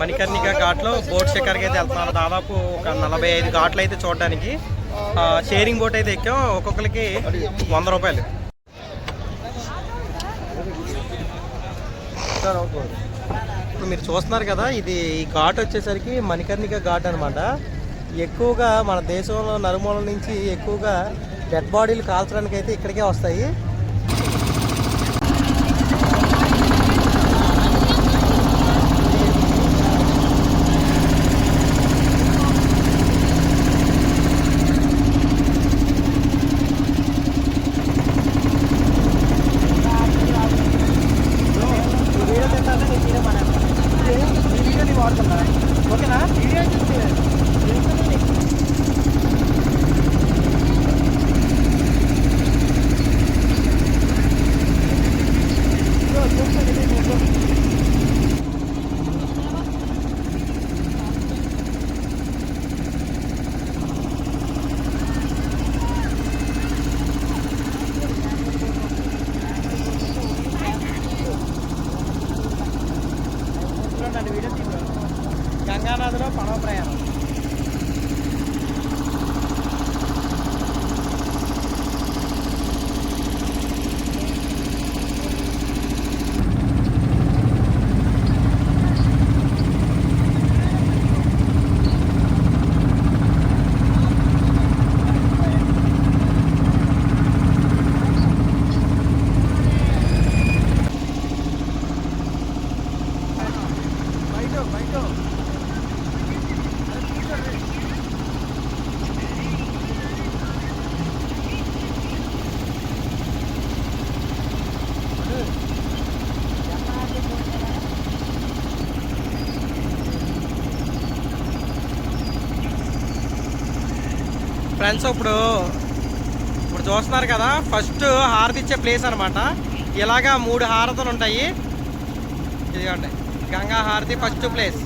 మణికర్ణిక ఘాట్లో బోట్ షికార్కి అయితే వెళ్తున్నాను దాదాపు ఒక నలభై ఐదు ఘాట్లు అయితే చూడడానికి. షేరింగ్ బోట్ అయితే ఎక్కాం. ఒక్కొక్కరికి వంద రూపాయలు. ఇప్పుడు మీరు చూస్తున్నారు కదా ఇది ఈ ఘాట్ వచ్చేసరికి మణికర్ణిక ఘాట్ అనమాట ఎక్కువగా మన దేశంలో నలుమూల నుంచి ఎక్కువగా డెడ్ బాడీలు కాల్చడానికి అయితే ఇక్కడికే వస్తాయి. ఫ్రెండ్స్ ఇప్పుడు ఇప్పుడు చూస్తున్నారు కదా ఫస్ట్ హారతి ఇచ్చే ప్లేస్ అనమాట ఇలాగా మూడు హారతులు ఉంటాయి. ఇదిగోండి గంగా హారతి ఫస్ట్ ప్లేస్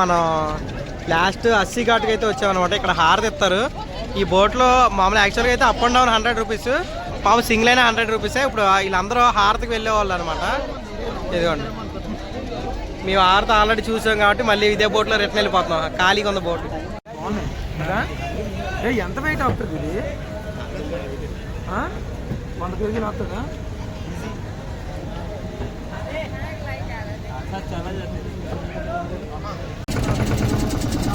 మనం లాస్ట్ అస్సీ ఘాట్కి అయితే వచ్చామన్నమాట. ఇక్కడ హారతి ఇస్తారు. ఈ బోట్లో మామూలు యాక్చువల్గా అయితే up and down hundred rupees మామూలు సింగిల్ అయినా హండ్రెడ్ రూపీసే ఇప్పుడు వీళ్ళందరూ హారతికి వెళ్ళేవాళ్ళు అనమాట ఇదిగోండి. మేము హారతి ఆల్రెడీ చూసాం కాబట్టి మళ్ళీ ఇదే బోట్లో రిటర్న్ వెళ్ళిపోతున్నాం. ఖాళీగా ఉంది బోట్ ఏ ఎంత వెయిట్ అవుతుంది ఇది? ఆ? వంద కేజీలు అవుతుందా? శివోహం はあはあ。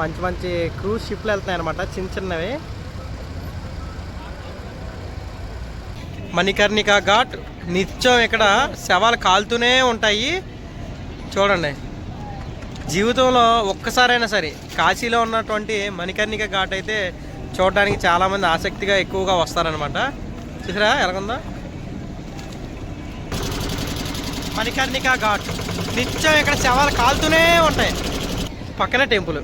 మంచి మంచి క్రూజ్ షిప్లు వెళ్తున్నాయి అనమాట చిన్న చిన్నవి. మణికర్ణిక ఘాట్ నిత్యం ఇక్కడ శవాలు కాలుతూనే ఉంటాయి. చూడండి. జీవితంలో ఒక్కసారైనా సరే కాశీలో ఉన్నటువంటి మణికర్ణిక ఘాట్ అయితే చూడడానికి చాలామంది ఆసక్తిగా ఎక్కువగా వస్తారనమాట చూసారా ఎలాగుందా? మణికర్ణిక ఘాట్. నిత్యం ఇక్కడ శవాలు కాలుతూనే ఉంటాయి. పక్కనే టెంపుల్.